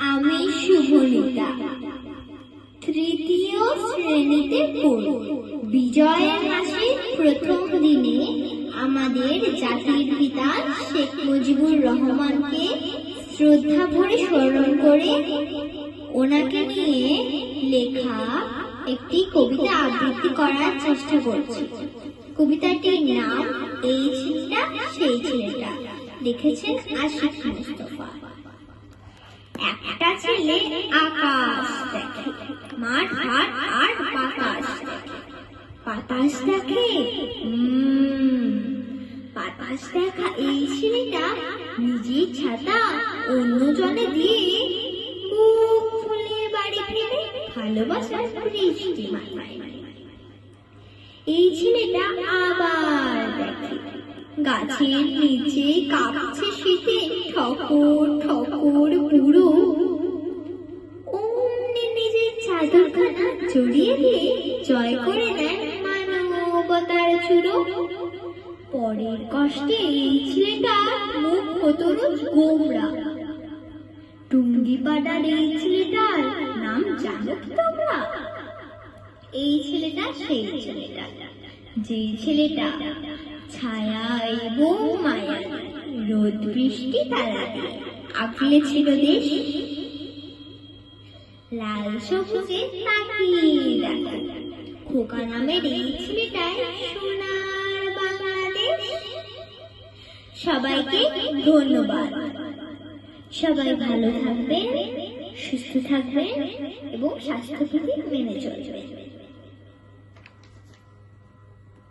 আমি শুভনিতা তৃতীয় শ্রেণীতে পড়ি। বিজয়ের মাসের প্রথম দিনে আমাদের জাতির পিতা শেখ মুজিবুর রহমানকে শ্রদ্ধা ভরে স্মরণ করে ওনাকে নিয়ে লেখা একটি কবিতা আবৃত্তি করার চেষ্টা করছি। কবিতাটির নাম এই ছেলেটা, সেই ছেলেটা। লিখেছেন আশিক মুস্তফা। একটা ছেলে আকাশ দেখে। মাঠ, ঘাট আর বাতাস দেখে। বাতাস দেখে? বাতাস দেখা এই ছেলেটা নিজের ছাতা অন্যজনে দিয়ে মুখ বাড়ি ফিরে ভালোবাসার বৃষ্টি এই ছেলেটা আবার দেখে। গাছের নিচে কাঁপছে শীতে ঠকুর ঠকুর চাদরখানা জয় করে নেন মানবতার পরের কষ্টে এই ছেলেটা মুখ হতো গোমরা। টুঙ্গি পাড়ার এই ছেলেটার নাম জানো কি এই ছেলেটা সেই ছেলেটা যে ছেলেটা ছায়া এবং মায়া রোদ বৃষ্টি তারা আগলে ছিল দেশ লাল সবুজে তাকিয়ে খোকা নামের এই ছেলেটায় সোনার বাংলাদেশ। সবাইকে ধন্যবাদ। সবাই ভালো থাকবেন, সুস্থ থাকবেন এবং স্বাস্থ্যবিধি মেনে চলবেন।